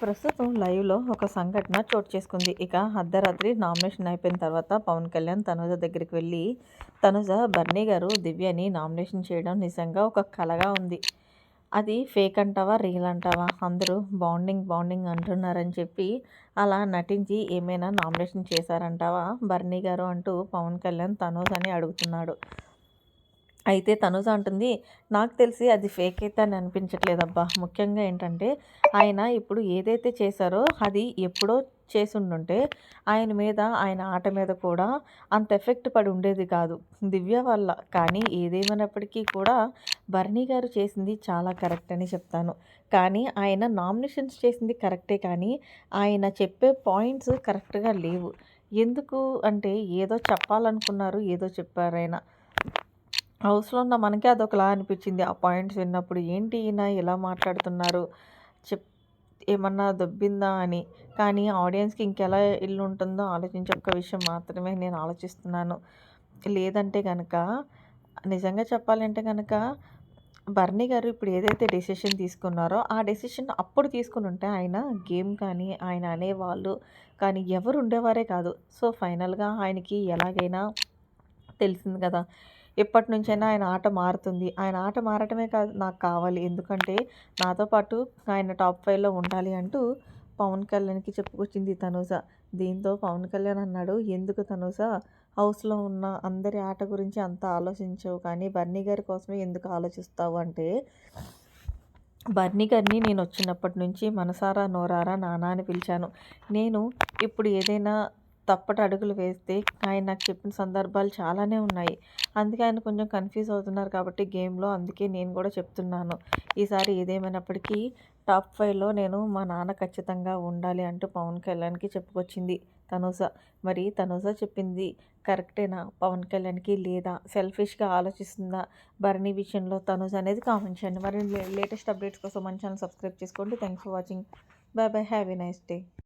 ప్రస్తుతం లైవ్లో ఒక సంఘటన చోటు చేసుకుంది. ఇక అర్ధరాత్రి నామినేషన్ అయిపోయిన తర్వాత పవన్ కళ్యాణ్ తనుజ దగ్గరికి వెళ్ళి తనుజ బర్నీ గారు దివ్యని నామినేషన్ చేయడం నిజంగా ఒక కలగా ఉంది. అది ఫేక్ అంటావా రియల్ అంటావా? అందరూ బాండింగ్ బాండింగ్ అంటున్నారని చెప్పి అలా నటించి ఏమైనా నామినేషన్ చేశారంటావా? బర్నీ గారు అంటూ పవన్ కళ్యాణ్ తనూజ్ అని అడుగుతున్నాడు. అయితే తనుజ అంటుంది నాకు తెలిసి అది ఫేక్ అయితే అని అనిపించట్లేదబ్బా. ముఖ్యంగా ఏంటంటే ఆయన ఇప్పుడు ఏదైతే చేశారో అది ఎప్పుడో చేసుండుంటే ఆయన మీద ఆయన ఆట మీద కూడా అంత ఎఫెక్ట్ పడి ఉండేది కాదు. దివ్య వల్ల. కానీ ఏదేమైనప్పటికీ కూడా భరణి గారు చేసింది చాలా కరెక్ట్ అని చెప్తాను. కానీ ఆయన నామినేషన్స్ చేసింది కరెక్టే కానీ ఆయన చెప్పే పాయింట్స్ కరెక్ట్గా లేవు. ఎందుకు అంటే ఏదో చెప్పాలనుకున్నారు ఏదో చెప్పారైనా హౌస్లో ఉన్న మనకే అదొకలా అనిపించింది ఆ పాయింట్స్ విన్నప్పుడు ఏంటి ఈయన? ఇలా మాట్లాడుతున్నారు? చెప్ ఏమన్నా దొబ్బిందా అని. కానీ ఆడియన్స్కి ఇంకెలా ఇల్లు ఉంటుందో ఆలోచించే ఒక్క విషయం మాత్రమే నేను ఆలోచిస్తున్నాను. లేదంటే కనుక నిజంగా చెప్పాలంటే కనుక బర్నీ గారు ఇప్పుడు ఏదైతే డెసిషన్ తీసుకున్నారో ఆ డెసిషన్ అప్పుడు తీసుకుని ఉంటే ఆయన గేమ్ కానీ ఆయన అనేవాళ్ళు కానీ ఎవరు ఉండేవారే కాదు. సో ఫైనల్గా ఆయనకి ఎలాగైనా తెలిసింది కదా. ఎప్పటి నుంచైనా ఆయన ఆట మారుతుంది. ఆయన ఆట మారటమే కాదు నాకు కావాలి. ఎందుకంటే నాతో పాటు ఆయన టాప్ ఫైవ్లో ఉండాలి అంటూ పవన్ కళ్యాణ్కి చెప్పుకొచ్చింది తనూజ. దీంతో పవన్ కళ్యాణ్ అన్నాడు ఎందుకు తనూజ? హౌస్లో ఉన్న అందరి ఆట గురించి అంత ఆలోచించవు కానీ బర్నీ గారి కోసమే ఎందుకు ఆలోచిస్తావు? అంటే బర్నీ గారిని నేను వచ్చినప్పటి నుంచి మనసారా నోరారా నానా అని పిలిచాను. నేను ఇప్పుడు ఏదైనా తప్పటి అడుగులు వేస్తే ఆయన నాకు చెప్పిన సందర్భాలు చాలానే ఉన్నాయి. అందుకే ఆయన కొంచెం కన్ఫ్యూజ్ అవుతున్నారు కాబట్టి గేమ్లో అందుకే నేను కూడా చెప్తున్నాను. ఈసారి ఏదేమైనప్పటికీ టాప్ ఫైవ్లో నేను మా నాన్న ఖచ్చితంగా ఉండాలి అంటూ పవన్ కళ్యాణ్కి చెప్పుకొచ్చింది తనుజ మరి తనుజ చెప్పింది కరెక్టేనా? పవన్ కళ్యాణ్కి లేదా? సెల్ఫిష్గా ఆలోచిస్తుందా? భరణి విషయంలో తనుజ అనేది కామెంట్ చేయండి. మరి లేటెస్ట్ అప్డేట్స్ కోసం మన ఛానల్ సబ్స్క్రైబ్ చేసుకోండి. Thanks for watching bye bye have nice day